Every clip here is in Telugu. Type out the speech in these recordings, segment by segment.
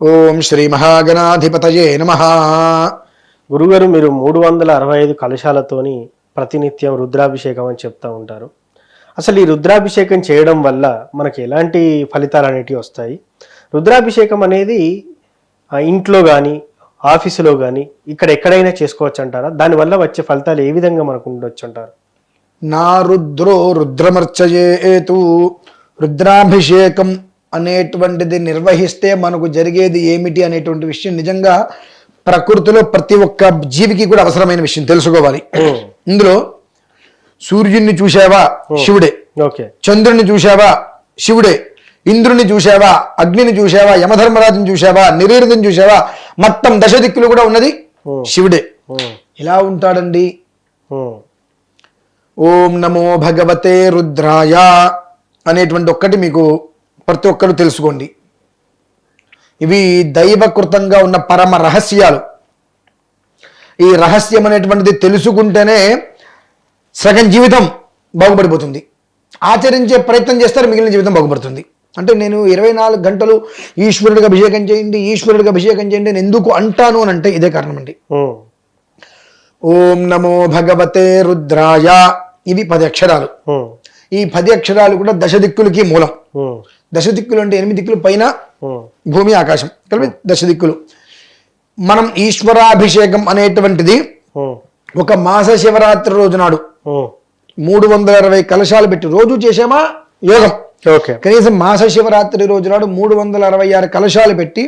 ఓం శ్రీ మహాగణాధిపతయే నమ. గురుగారు మీరు మూడు వందల అరవై ఐదు కలశాలతోని ప్రతినిత్యం రుద్రాభిషేకం అని చెప్తా ఉంటారు. అసలు ఈ రుద్రాభిషేకం చేయడం వల్ల మనకి ఎలాంటి ఫలితాలు అనేటివి వస్తాయి? రుద్రాభిషేకం అనేది ఇంట్లో కానీ ఆఫీసులో కానీ ఇక్కడ ఎక్కడైనా చేసుకోవచ్చు అంటారా? దానివల్ల వచ్చే ఫలితాలు ఏ విధంగా మనకు ఉండొచ్చు అంటారు? నా రుద్రో రుద్రమర్చయేతు. రుద్రాభిషేకం అనేటువంటిది నిర్వహిస్తే మనకు జరిగేది ఏమిటి అనేటువంటి విషయం నిజంగా ప్రకృతిలో ప్రతి ఒక్క జీవికి కూడా అవసరమైన విషయం తెలుసుకోవాలి. ఇందులో సూర్యుడిని చూసావా శివుడే. చంద్రుని చూసావా శివుడే. ఇంద్రుని చూసావా అగ్నిని చూసావా యమధర్మరాజుని చూసావా నిరీరుని చూసావా మొత్తం దశ దిక్కులు కూడా ఉన్నది శివుడే. ఎలా ఉంటాడండి. ఓం నమో భగవతే రుద్రాయ అనేటువంటి ఒక్కటి మీకు ప్రతి ఒక్కరు తెలుసుకోండి. ఇవి దైవకృతంగా ఉన్న పరమ రహస్యాలు. ఈ రహస్యం అనేటువంటిది తెలుసుకుంటేనే సగం జీవితం బాగుపడిపోతుంది. ఆచరించే ప్రయత్నం చేస్తారు మిగిలిన జీవితం బాగుపడుతుంది. అంటే నేను ఇరవై నాలుగు గంటలు ఈశ్వరుడికి అభిషేకం చేయండి ఈశ్వరుడికి అభిషేకం చేయండి నేను ఎందుకు అంటాను అని అంటే ఇదే కారణం అండి. ఓం. నమో భగవతే రుద్రాయ. ఇవి పది అక్షరాలు. ఈ పది అక్షరాలు కూడా దశ దిక్కులకి మూలం. దశ దిక్కులు అంటే ఎనిమిది దిక్కులు పైన భూమి ఆకాశం. కలిపి దశ దిక్కులు మనం ఈశ్వరాభిషేకం అనేటువంటిది ఒక మాస శివరాత్రి రోజు నాడు మూడు వందల అరవై కలశాలు పెట్టి రోజు చేసామా యోగం. ఓకే. కనీసం మాస శివరాత్రి రోజు నాడు మూడు వందల అరవై ఆరు కలశాలు పెట్టి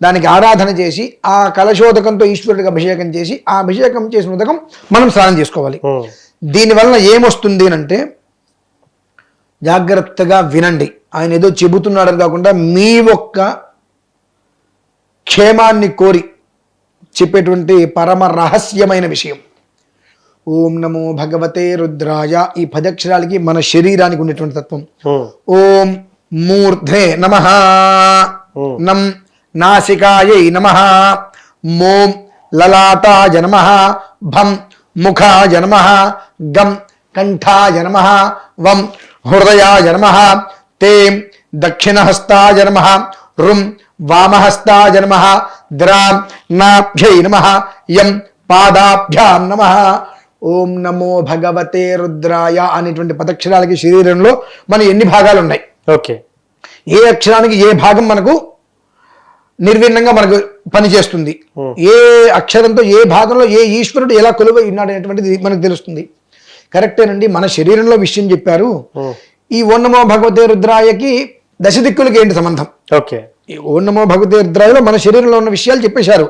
దానికి ఆరాధన చేసి ఆ కలశోదకంతో ఈశ్వరుడికి అభిషేకం చేసి ఆ అభిషేకం చేసిన ఉదకం మనం స్నానం చేసుకోవాలి. దీనివల్ల ఏమొస్తుంది అని అంటే జాగ్రత్తగా వినండి. ఆయన ఏదో చెబుతున్నాడని కాకుండా మీ ఒక్క క్షేమాన్ని కోరి చెప్పేటువంటి పరమ రహస్యమైన విషయం. ఓం నమో భగవతే రుద్రాయ. ఈ పదక్షరాలకి మన శరీరానికి ఉండేటువంటి తత్వం. ఓం మూర్ధే నమ. నం నాసికాయై నమ. మోం లలాటాయ నమ. భం ముఖాయ నమ. గం కంఠాయ నమ. వం హృదయాయ నమ తేం దక్షిణహస్తాయ నమ రుం వామహస్తాయ నమ ద్రాం నాభ్యై నమ యం పాదాభ్యాం నమ. ఓం నమో భగవతే రుద్రాయ అనేటువంటి పదక్షరాలకి శరీరంలో మన ఎన్ని భాగాలు ఉన్నాయి ఓకే. ఏ అక్షరానికి ఏ భాగం మనకు నిర్విణ్ణంగా మనకు పనిచేస్తుంది? ఏ అక్షరంతో ఏ భాగంలో ఏ ఈశ్వరుడు ఎలా కొలువై ఉన్నాడు అనేటువంటిది మనకు తెలుస్తుంది. కరెక్టేనండి మన శరీరంలో విషయం చెప్పారు. ఈ ఓం నమో భగవతే రుద్రాయకి దశ దిక్కులకి ఏంటి సంబంధం? ఓకే. ఈ ఓం నమో భగవతే రుద్రాయలో మన శరీరంలో ఉన్న విషయాలు చెప్పేశారు.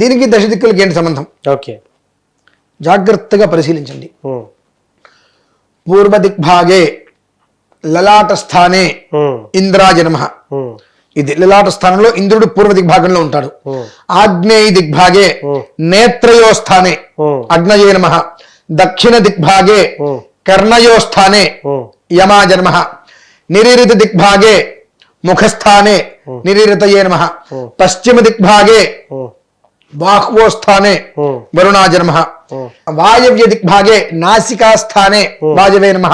దీనికి దశ దిక్కులకి ఏంటి సంబంధం? ఓకే. జాగ్రత్తగా పరిశీలించండి. పూర్వ దిగ్భాగే లలాట స్థానే ఇంద్రాయ నమః. ఇది లలాట స్థానంలో ఇంద్రుడు పూర్వ దిగ్భాగంలో ఉంటాడు. ఆగ్నేయ దిగ్భాగే నేత్రయో స్థానే అగ్నయే నమ. దక్షిణ దిగ్భాగే కర్ణయో స్థానే యమాజ నమ నిరీరిత దిగ్భాగే ముఖస్థానే నిరీరితయే నమ పశ్చిమ దిగ్భాగే బాహ్వో స్థానే వరుణాజ నమ వాయవ్య దిగ్భాగే నాసికా స్థానే వాజవే నమ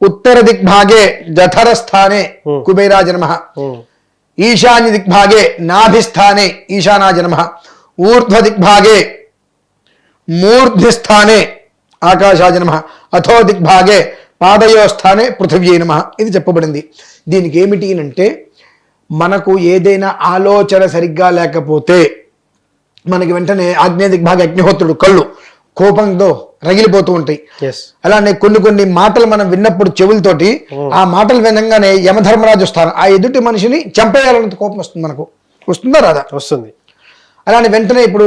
ఉత్తర దిగ్భాగే జఠర స్థానే కుబేరాజ నమ ఈశాన్య దిగ్భాగే నాభిస్థానే ఈశానాయ నమ ఊర్ధ్వ దిగ్భాగే మూర్ధ్నిస్థానే ఆకాశాయ నమ. అథో దిగ్భాగే పాదయో స్థానే పృథివ్యై నమ ఇది చెప్పబడింది. దీనికి ఏమిటి అంటే మనకు ఏదైనా ఆలోచన సరిగ్గా లేకపోతే మనకి వెంటనే ఆగ్నేయ దిగ్భాగ అగ్నిహోత్రుడు కళ్ళు కోపంతో రగిలిపోతూ ఉంటాయి. అలానే కొన్ని కొన్ని మాటలు మనం విన్నప్పుడు చెవులతోటి ఆ మాటలు వినంగానే యమధర్మరాజు వస్తారు. ఆ ఎదుటి మనిషిని చంపేయాలన్నంత కోపం వస్తుంది మనకు. వస్తుందా రాదా? వస్తుంది. అలానే వెంటనే ఇప్పుడు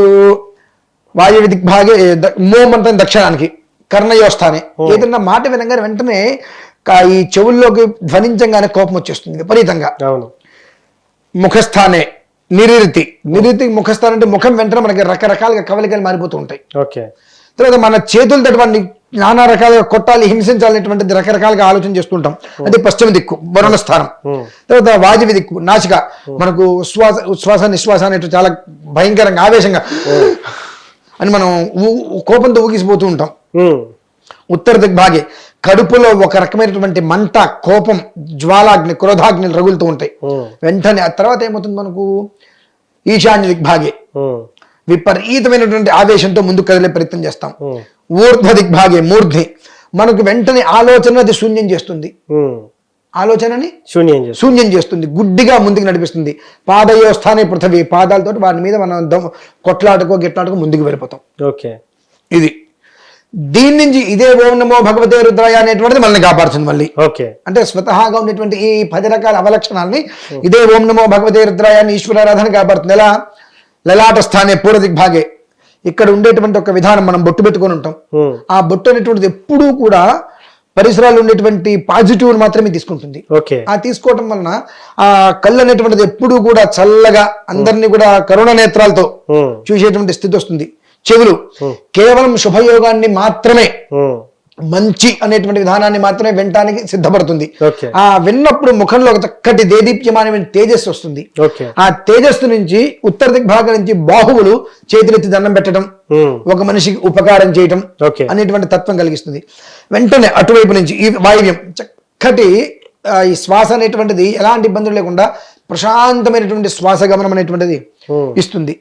వాయువ్య దిగ్భాగే మోమంతం దక్షిణానికి. కర్ణయోస్థానే. ఏదన్నా మాట వినంగానే వెంటనే ఈ చెవుల్లోకి ధ్వనించంగానే కోపం వచ్చేస్తుంది విపరీతంగా. ముఖస్థానే నిరీతి. నిరీతి ముఖస్థానం అంటే ముఖం వెంటనే మనకి రకరకాలుగా కవలికలు మారిపోతూ ఉంటాయి. ఓకే. తర్వాత మన చేతులతో వాడిని నానా రకాలుగా కొట్టాలి హింసించాలనేటువంటిది రకరకాలుగా ఆలోచన చేస్తుంటాం అది పశ్చిమ దిక్కు వరుణ స్థానం. తర్వాత వాజవి దిక్కు నాసిక. మనకు ఉశ్వాస ఉచ్ఛ్వాస నిశ్వాస అనేటు చాలా భయంకరంగా ఆవేశంగా అని మనం కోపంతో ఊగిసిపోతూ ఉంటాం. ఉత్తర దిగ్భాగే కడుపులో ఒక రకమైనటువంటి మంట కోపం జ్వాలాగ్ని క్రోధాగ్ని రగులుతూ ఉంటాయి. వెంటనే ఆ తర్వాత ఏమవుతుంది మనకు? ఈశాన్య దిగ్భాగే విపరీతమైనటువంటి ఆవేశంతో ముందుకు కదిలే ప్రయత్నం చేస్తాం. ఊర్ధ్వ దిగ్భాగే మూర్ధ్ని. మనకు వెంటనే ఆలోచన అది శూన్యం చేస్తుంది. ఆలోచనని శూన్యం చేస్తుంది. శూన్యం చేస్తుంది. గుడ్డిగా ముందుకు నడిపిస్తుంది. పాదయో స్థానే పృథివీ. పాదాలతో వారి మీద మనం కొట్లాటకో గిట్లాటకో ముందుకు వెళ్ళిపోతాం. ఓకే. ఇది. దీని నుంచి ఇదే ఓం నమో భగవతే రుద్రాయ అనేటువంటిది మనల్ని కాపాడుతుంది మళ్ళీ. ఓకే. అంటే స్వతహాగా ఉన్నటువంటి ఈ పది రకాల అవలక్షణాలని ఇదే ఓం నమో భగవతే రుద్రాయాన్ని ఈశ్వరారాధన కాపాడుతుంది. ఎలా? లలాట స్థానే పూర్వ దిగ్భాగే ఇక్కడ ఉండేటువంటి ఒక విధానం మనం బొట్టు పెట్టుకొని ఉంటాం. ఆ బొట్టు అనేటువంటిది ఎప్పుడూ కూడా పరిసరాలు ఉండేటువంటి పాజిటివ్ మాత్రమే తీసుకుంటుంది. ఆ తీసుకోవటం వలన ఆ కళ్ళు అనేటువంటిది ఎప్పుడూ కూడా చల్లగా అందరినీ కూడా కరుణ నేత్రాలతో చూసేటువంటి స్థితి వస్తుంది. చెవులు కేవలం శుభయోగాన్ని మాత్రమే మంచి అనేటువంటి విధానాన్ని మాత్రమే వినటానికి సిద్ధపడుతుంది. ఆ విన్నప్పుడు ముఖంలో ఒక చక్కటి దేదీప్యమానమైన తేజస్సు వస్తుంది. ఆ తేజస్సు నుంచి ఉత్తర దిగ్భాగం నుంచి బాహువులు చేతులెత్తి దండం పెట్టడం ఒక మనిషికి ఉపకారం చేయటం అనేటువంటి తత్వం కలిగిస్తుంది. వెంటనే అటువైపు నుంచి ఈ వాయువ్యం చక్కటి ఈ శ్వాస అనేటువంటిది ఎలాంటి ఇబ్బందులు లేకుండా ప్రశాంతమైనటువంటి శ్వాస గమనం అనేటువంటిది ఇస్తుంది.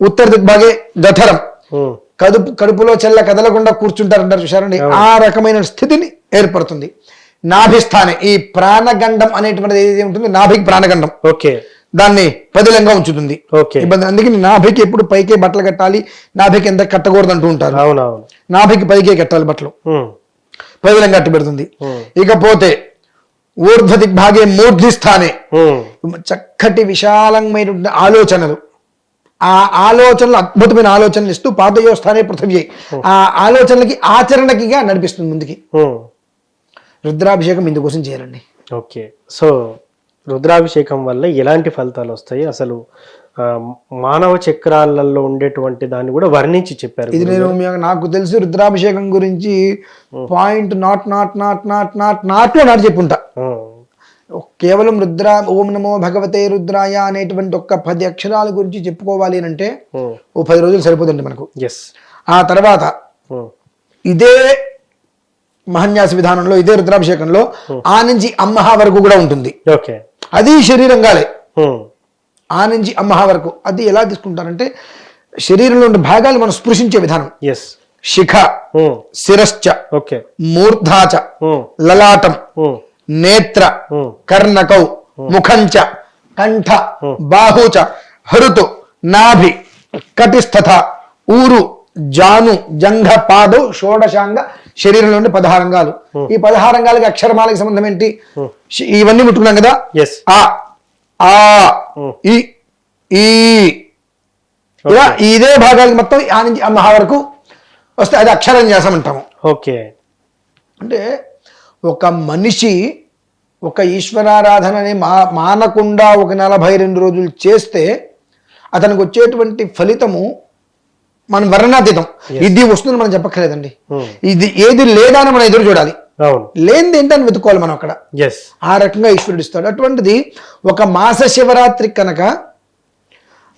ఉత్తర దిగ్భాగే గఠరం కడుపు కడుపులో చెల్ల కదలకుండా కూర్చుంటారంటారు చూశారండి? ఆ రకమైన స్థితిని ఏర్పడుతుంది. నాభిస్థానే ఈ ప్రాణగండం అనేటువంటిది ఏది ఉంటుంది నాభికి ప్రాణగండం ఓకే. దాన్ని పదిలంగా ఉంచుతుంది. ఓకే. ఇబ్బంది అందుకని నాభికి ఎప్పుడు పైకే బట్టలు కట్టాలి నాభికి ఎంత కట్టకూడదు అంటూ ఉంటారు నాభికి పైకే కట్టాలి బట్టలు. పదిలంగా కట్టి పెడుతుంది. ఇకపోతే ఊర్ధ్వ దిగ్భాగే మూర్ధి స్థానే ఉమ్, చక్కటి విశాలమైనటువంటి ఆలోచనలు. ఆ ఆలోచనలు అద్భుతమైన ఆలోచనలు ఇస్తూ పాదయో స్థానే పృథివీ ఆ ఆలోచనలకి ఆచరణకిగా నడిపిస్తుంది ముందుకి. రుద్రాభిషేకం ఇందుకోసం చేయాలండి. ఓకే. సో రుద్రాభిషేకం వల్ల ఎలాంటి ఫలితాలు వస్తాయి? అసలు మానవ చక్రాలలో ఉండేటువంటి దాన్ని కూడా వర్ణించి చెప్పారు ఇది నేను నాకు తెలిసి రుద్రాభిషేకం గురించి point not not not not not not నాటి చెప్పుంటా కేవలం రుద్ర ఓం నమో భగవతే రుద్రాయ అనేటువంటి ఒక్క పది అక్షరాల గురించి చెప్పుకోవాలి అని అంటే ఓ పది రోజులు సరిపోతుంది మనకు. ఎస్ ఆ తర్వాత ఇదే మహన్యాస విధానంలో ఇదే రుద్రాభిషేకంలో ఆ నుంచి అమ్మహ వరకు కూడా ఉంటుంది. ఓకే. అది శరీరంగాలే. ఆ నుంచి అమ్మహ వరకు. అది ఎలా తీసుకుంటారంటే శరీరంలో ఉండే భాగాలు మనం స్పృశించే విధానం. Yes శిఖ శిరశ్చ okay. మూర్ధాచ లలాటం నేత్ర కర్ణకౌ ముఖంచ కంఠ బాహుచ హరుతు నాభి కటిస్థత ఊరు జాను జంఘ పాదం షోడశాంగ శరీరంలో ఉండే పదహారంగాలు ఈ పదహారంగాలకి అక్షరమాలకి సంబంధం ఏంటి? ఇవన్నీ ముట్టుకున్నాం కదా? ఎస్ ఆ ఆ ఈ ఇలా ఇదే భాగాలకి మొత్తం ఆ నుంచి ఆ మహా వరకు వస్తే అది అక్షరం చేసామంటాము ఓకే. అంటే ఒక మనిషి ఒక ఈశ్వరారాధనని మా మానకుండా ఒక నలభై రెండు రోజులు చేస్తే అతనికి వచ్చేటువంటి ఫలితము మనం వర్ణాతీతం ఇది వస్తుందని మనం చెప్పక్కర్లేదండి. Hmm. ఇది ఏది లేదా అని మనం ఎదురు చూడాలి. లేనిది ఏంటని వెతుక్కోవాలి మనం అక్కడ. ఆ రకంగా ఈశ్వరుడు ఇస్తాడు. అటువంటిది ఒక మాస శివరాత్రి కనుక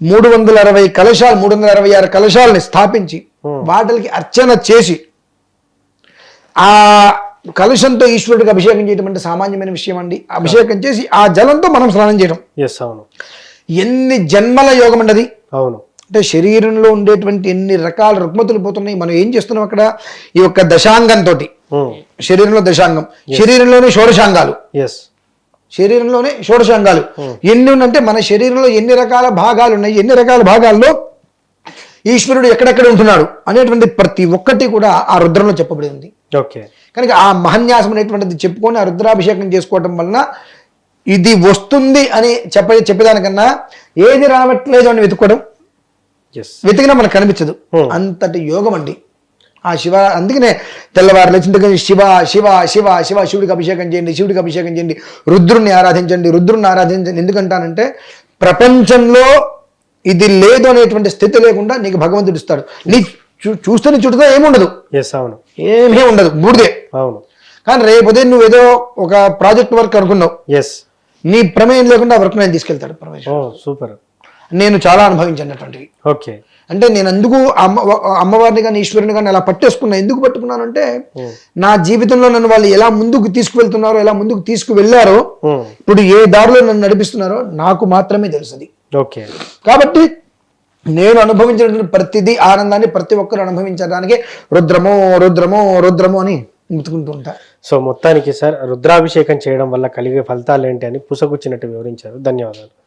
మూడు వందల అరవై కలశాలు మూడు వందల అరవై ఆరు కలశాలని స్థాపించి వాటికి అర్చన చేసి ఆ కలుషంతో ఈశ్వరుడికి అభిషేకం చేయడం అంటే సామాన్యమైన విషయం అండి అభిషేకం చేసి ఆ జలంతో మనం స్నానం చేయడం అవును. ఎన్ని జన్మల యోగం అండి అది? అవును. అంటే శరీరంలో ఉండేటువంటి ఎన్ని రకాల రుగ్మతులు పోతున్నాయి మనం ఏం చేస్తున్నాం అక్కడ? ఈ యొక్క దశాంగంతో ఉమ్, శరీరంలో దశాంగం. శరీరంలోనే షోడశాంగాలు. ఎస్ శరీరంలోనే షోడశాంగాలు. ఎన్ని ఉన్నంటే మన శరీరంలో ఎన్ని రకాల భాగాలు ఉన్నాయి ఎన్ని రకాల భాగాల్లో ఈశ్వరుడు ఎక్కడెక్కడ ఉంటున్నాడు అనేటువంటి ప్రతి ఒక్కటి కూడా ఆ రుద్రంలో చెప్పబడి ఉంది. ఓకే కనుక ఆ మహన్యాసం అనేటువంటిది చెప్పుకొని ఆ రుద్రాభిషేకం చేసుకోవటం వలన ఇది వస్తుంది అని చెప్ప చెప్పేదానికన్నా ఏది రావట్లేదు అని వెతుక్కోవడం వెతికినా మనకు కనిపించదు. అంతటి యోగం అండి. ఆ శివ అందుకనే తెల్లవారు లేచింతగా శివ శివ శివ శివ శివుడికి అభిషేకం చేయండి శివుడికి అభిషేకం చేయండి రుద్రుణ్ణి ఆరాధించండి రుద్రుణ్ణి ఆరాధించండి. ఎందుకంటానంటే ప్రపంచంలో ఇది లేదు అనేటువంటి స్థితి లేకుండా నీకు భగవంతుడు ఇస్తాడు. నీ చూస్తే చుట్టూ ఏముండదు. ఎస్ అవును. ఏమీ ఉండదు. బూడిదే. అవును. కానీ రేపు ఉదయం నువ్వు ఏదో ఒక ప్రాజెక్ట్ వర్క్ అనుకున్నావు. ఎస్ నీ ప్రమేయం లేకుండా వర్క్ నేను తీసుకెళ్తాడు ఓ సూపర్. నేను చాలా అనుభవించినటువంటివి ఓకే. అంటే నేను ఎందుకు అమ్మ అమ్మవారిని కానీ ఈశ్వరుని కానీ అలా పట్టేసుకున్నా ఎందుకు పట్టుకున్నానంటే నా జీవితంలో నన్ను వాళ్ళు ఎలా ముందుకు తీసుకువెళ్తున్నారో ఎలా ముందుకు తీసుకువెళ్ళారో ఉమ్, ఇప్పుడు ఏ దారిలో నన్ను నడిపిస్తున్నారో నాకు మాత్రమే తెలుస్తుంది ఓకే. కాబట్టి నేను అనుభవించినటువంటి ప్రతిదీ ఆనందాన్ని ప్రతి ఒక్కరు అనుభవించడానికి రుద్రము రుద్రము రుద్రము అని ముతుకుంటూ ఉంటా. సో మొత్తానికి సార్ రుద్రాభిషేకం చేయడం వల్ల కలిగే ఫలితాలు ఏంటి అని పుసగుచ్చినట్టు వివరించారు. ధన్యవాదాలు.